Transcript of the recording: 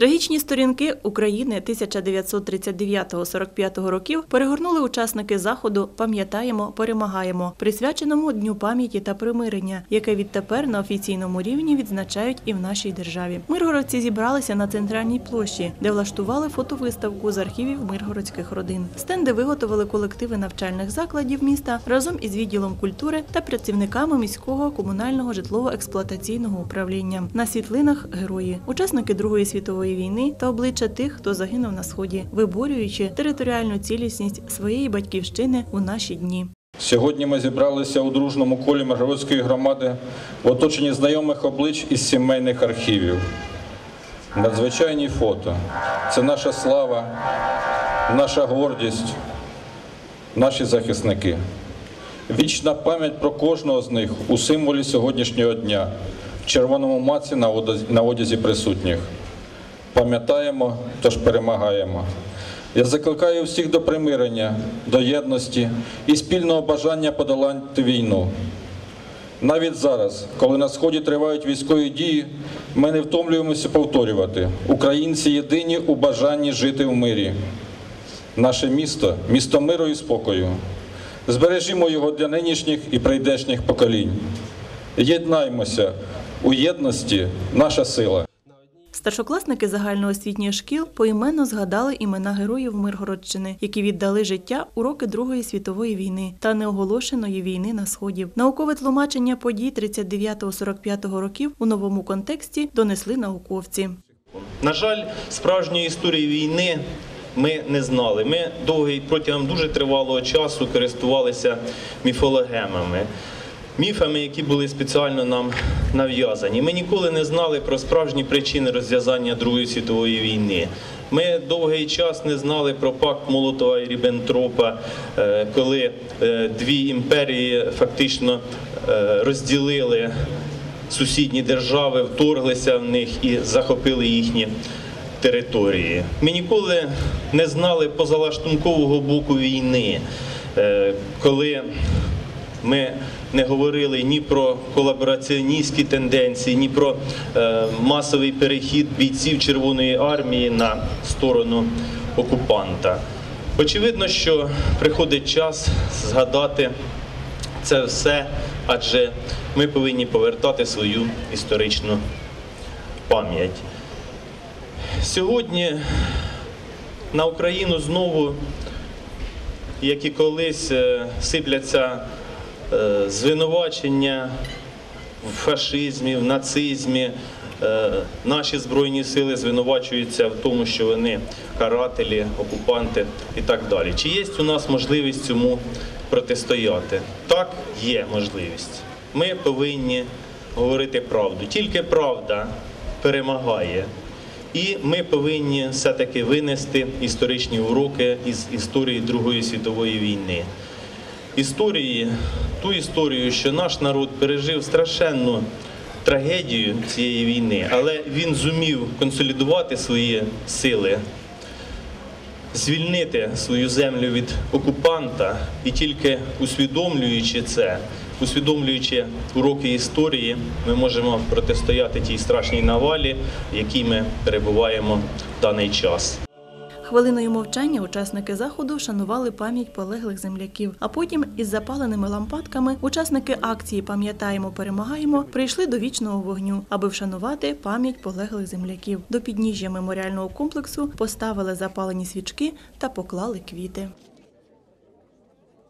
Трагічні сторінки України 1939-45 років перегорнули учасники заходу Пам'ятаємо, перемагаємо, присвяченому Дню пам'яті та примирення, яке відтепер на офіційному рівні відзначають і в нашій державі. Миргородці зібралися на центральній площі, де влаштували фотовиставку з архівів миргородських родин. Стенди виготовили колективи навчальних закладів міста разом із відділом культури та працівниками міського комунального житлово-експлуатаційного управління. На світлинах герої, учасники Другої світової війни та обличчя тих, хто загинув на сході, виборюючи територіальну цілісність своєї батьківщини у наші дні. Сьогодні ми зібралися у дружному колі Миргородської громади в оточенні знайомих облич із сімейних архівів. Надзвичайні фото це наша слава, наша гордість, наші захисники. Вічна пам'ять про кожного з них у символі сьогоднішнього дня, в червоному маці на одязі присутніх. Пам'ятаємо, тож перемагаємо. Я закликаю всіх до примирення, до єдності і спільного бажання подолати війну. Навіть зараз, коли на сході тривають військові дії, ми не втомлюємося повторювати: українці єдині у бажанні жити в мирі. Наше місто місто миру і спокою. Збережімо його для нинішніх і прийдешніх поколінь. Єднаймося у єдності наша сила. Старшокласники загальноосвітніх шкіл поіменно згадали імена героїв Миргородщини, які віддали життя у роки Другої світової війни та неоголошеної війни на сході. Наукове тлумачення подій 39-45 років у новому контексті донесли науковці. На жаль, справжньої історії війни ми не знали. Ми довгий протягом дуже тривалого часу користувалися міфологемами. Міфами, які були спеціально нам нав'язані. Ми ніколи не знали про справжні причини розв'язання Другої світової війни. Ми довгий час не знали про пакт Молотова і Ріббентропа, е, коли е, дві імперії фактично е, розділили сусідні держави, вторглися в них і захопили їхні території. Ми ніколи не знали позалаштункового боку війни, коли ми не говорили ні про колабораціоністські тенденції, ні про е, масовий перехід бійців Червоної армії на сторону окупанта. Очевидно, що приходить час згадати це все, адже ми повинні повертати свою історичну пам'ять. Сьогодні на Україну знову, як і колись, е, сипляться звинувачення в фашизмі, в нацизмі. Е, Наші збройні сили звинувачуються в тому, що вони карателі, окупанти і так далі. Чи є у нас можливість цьому протистояти? Так, є можливість. Ми повинні говорити правду. Тільки правда перемагає. І ми повинні все-таки винести історичні уроки із історії Другої світової війни. Історії, ту історію, що наш народ пережив страшенну трагедію цієї війни, але він зумів консолідувати свої сили, звільнити свою землю від окупанта і тільки усвідомлюючи це, усвідомлюючи уроки історії, ми можемо протистояти тій страшній навалі, в якій ми перебуваємо в даний час. Хвилиною мовчання учасники заходу шанували пам'ять полеглих земляків. А потім із запаленими лампадками учасники акції Пам'ятаємо, перемагаємо прийшли до вічного вогню, аби вшанувати пам'ять полеглих земляків. До підніжжя меморіального комплексу поставили запалені свічки та поклали квіти.